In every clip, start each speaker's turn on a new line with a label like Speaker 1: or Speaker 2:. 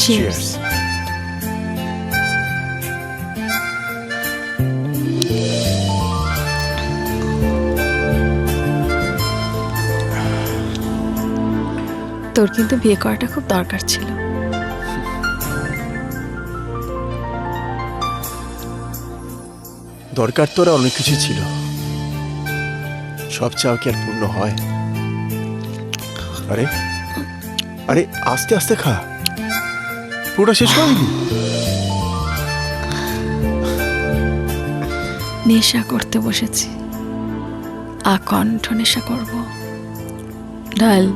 Speaker 1: Cheers তোর কিন্তু বিয়ে করাটা খুব দরকার ছিল।
Speaker 2: দরকার তোরা অনেক কিছু ছিল। সব চাও কি আর পূর্ণ হয়? আরে আরে আস্তে আস্তে খা। পুরোটা শেষ হয়নি
Speaker 1: নেশা করতে বসেছি। আকণ্ঠ নেশা করব। ডাল।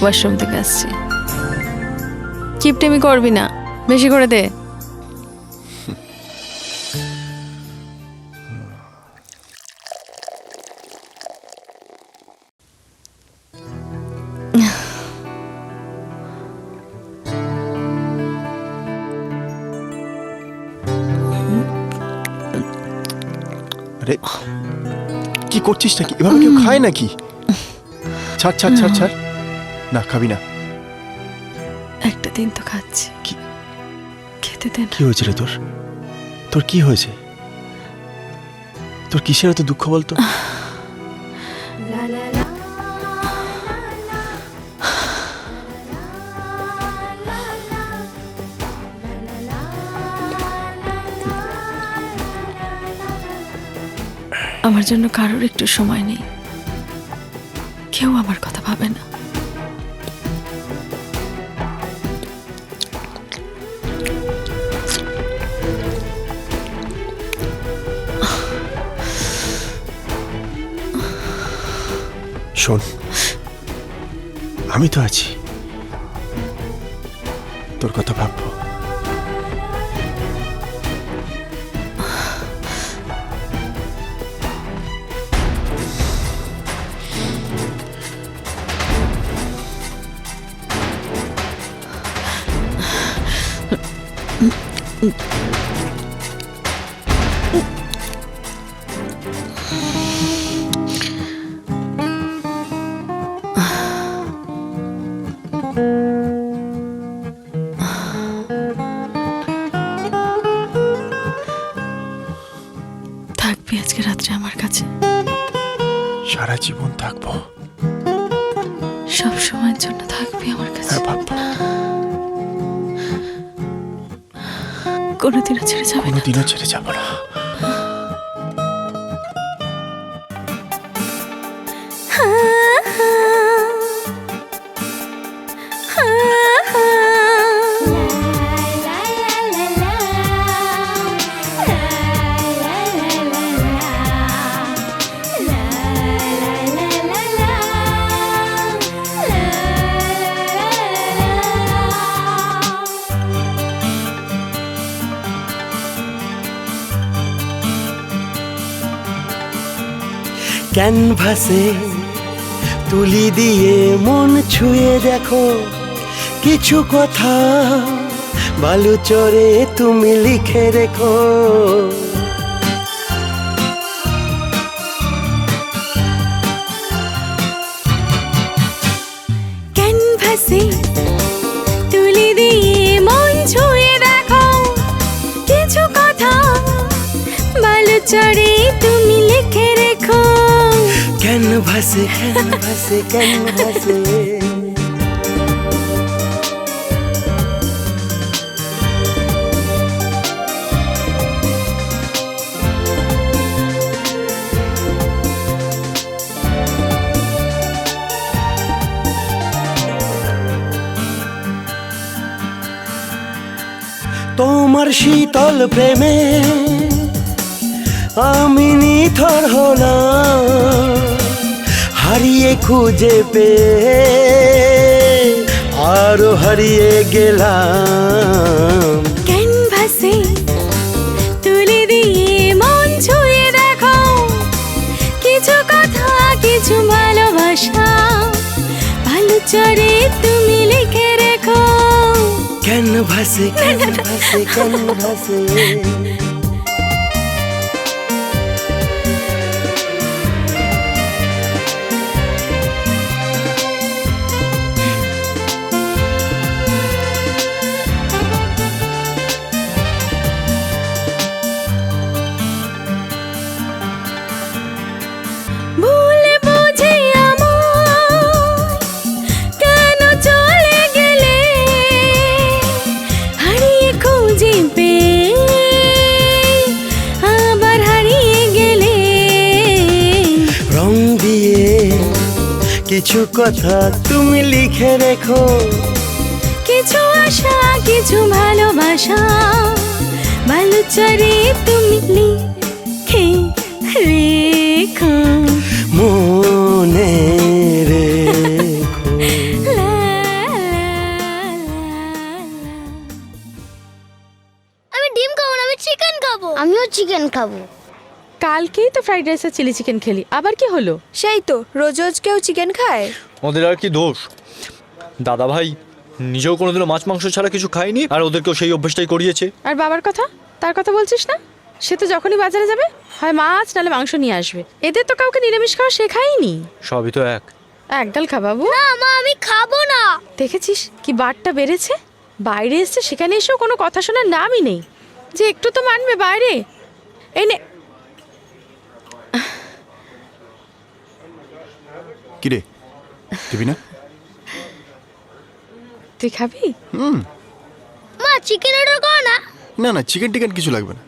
Speaker 1: ওয়াশরুম থেকে আসছি। কিপটেমি করবি না। বেশি করে দে।
Speaker 2: আরে কি করছিস নাকি? এভাবে কেউ খায় নাকি? ছাড় ছাড় ছাড় ছাড়। না খাবি না।
Speaker 1: একটা দিন তো খাচ্ছি। খেতে দে
Speaker 2: কি হয়েছে রে তোর? তোর কি হয়েছে? তোর কিসের এত দুঃখ বলতো?
Speaker 1: আমার জন্য কারোর একটু সময় নেই। কেউ আমার কথা ভাবে না।
Speaker 2: শোন, আমি তো আছি। তোর কথা ভাববো।
Speaker 1: থাকবি আজকে রাত্রে আমার কাছে।
Speaker 2: সারা জীবন থাকব।
Speaker 1: সব সময়ের জন্য থাকবি আমার কাছে। কোনোদিনও ছেড়ে যাবে না।
Speaker 2: কোনোদিনও ছেড়ে যাব না।
Speaker 3: ক্যানভাসে তুলি দিয়ে মন ছুঁয়ে দেখো কিছু কথা। বালু চরে তুমি লিখে রেখো।
Speaker 4: ক্যানভাসে তুলি দিয়ে মন ছুঁয়ে দেখো কিছু কথা। বালু
Speaker 3: ক্যানভাসে ক্যানভাসে ক্যানভাসে তোমার শীতল প্রেমে আমি নিথর হলাম হারিয়ে খুঁজে পেয়ে আরও হারিয়ে গেলাম।
Speaker 4: ক্যানভাসে তুলি দিয়ে মন ছুঁয়ে দেখো। কিছু কথা কিছু ভালোবাসা বালু চড়ে তুমি লিখে রেখো।
Speaker 3: ক্যানভাসে ক্যানভাসে ক্যানভাসে। কিছু কথা তুমি লিখে রেখো।
Speaker 5: কিছু আশা কিছু ভালোবাসা বালুচরে তুমি লিখে রেখো।
Speaker 3: মনে
Speaker 4: কালকেই তো ফ্রাইড রাইস আর চিলি চিকেন খেলি। আবার কি হলো?
Speaker 6: সেই তো রোজ রোজ কেউ চিকেন খায়?
Speaker 7: ওদের আর কি দোষ? দাদা ভাই নিজেও কোনোদিনও মাছ মাংস ছাড়া কিছু খায়নি আর ওদেরকেও সেই অভ্যেসটাই করিয়েছে।
Speaker 4: আর বাবার কথা? তার কথা বলছিস না? সে তো যখনই বাজারে যাবে হয় মাছ নাহলে মাংস নিয়ে আসবে। এদের তো কাউকে নিরামিষ খাওয়া শেখায়নি।
Speaker 7: সবই তো এক।
Speaker 4: একগাল খা বাবু।
Speaker 8: না মা আমি খাব না।
Speaker 4: দেখেছিস কি বারটা বেড়েছে? বাইরে এসছে সেখানে এসেও কোনো কথা শোনার নামই নেই। যে একটু তো মানবে বাইরে। এই নে
Speaker 2: কিরে? দিবি না?
Speaker 4: তুই খাবি?
Speaker 8: মা চিকেন অর্ডার করো না।
Speaker 2: না না চিকেন টিকেন কিছু লাগবে না।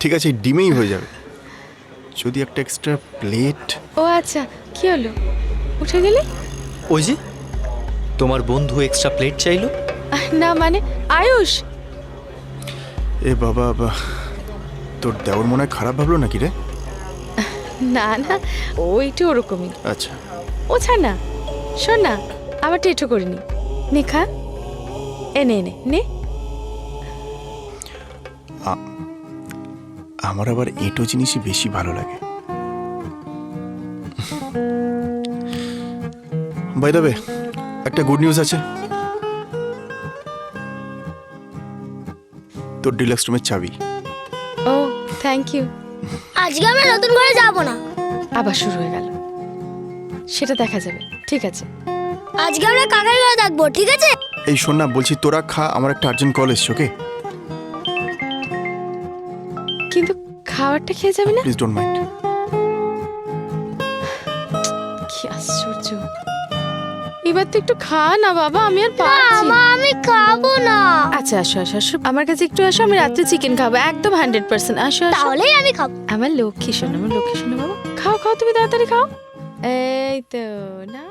Speaker 2: ঠিক আছে এই ডিমেই হয়ে যাবে। যদি একটা এক্সট্রা প্লেট
Speaker 4: ও আচ্ছা কি হলো? উঠে গেলি?
Speaker 7: ওই যে। তোমার বন্ধু এক্সট্রা প্লেট চাইলো?
Speaker 4: না মানে আয়ুষ।
Speaker 2: এ বাবা বা তোর দেওর মনে হয় খারাপ ভাবলো নাকি রে?
Speaker 4: না না ও একটু ওরকমই।
Speaker 2: আচ্ছা।
Speaker 4: ও ছাড় না শোন না আবার টেটো করিনি নে। খা। এনে এনে নে
Speaker 2: আমার আবার এটো জিনিসই বেশি ভালো লাগে। বাই দেবে একটা গুড নিউজ আছে। তোর ডিলাক্স রুমের চাবি।
Speaker 4: ও থ্যাংক ইউ
Speaker 8: আজকে আমরা নতুন ঘরে যাব না।
Speaker 4: আবার শুরু হয়ে গেল। সেটা দেখা যাবে ঠিক আছে।
Speaker 8: আজকে আমরা কাকার ঘরে থাকব ঠিক আছে?
Speaker 2: এই শোন না বলছি তোরা খা আমার একটা আর্জেন্ট কল এসছে ওকে
Speaker 4: কিন্তু খাবারটা খেয়ে যাবে না?
Speaker 2: প্লিজ ডোন্ট মাইন্ড
Speaker 4: কি আশ্চর্য। এবার তো একটু খা না বাবা আমি আর
Speaker 8: না
Speaker 4: পারছি
Speaker 8: মা
Speaker 4: না।
Speaker 8: আমি খাব না।
Speaker 4: আচ্ছা আসো আসো আসো। আমার কাছে একটু আসো আমি রাত্রে চিকেন খাব একদম হান্ড্রেড পার্সেন্ট আসো আসো।
Speaker 8: তাহলেই আমি খাব।
Speaker 4: আমার লক্ষ্মী শোনো আমার লক্ষ্মী শোনো বাবা। খাও খাও তুমি তাড়াতাড়ি খাও। এই তো না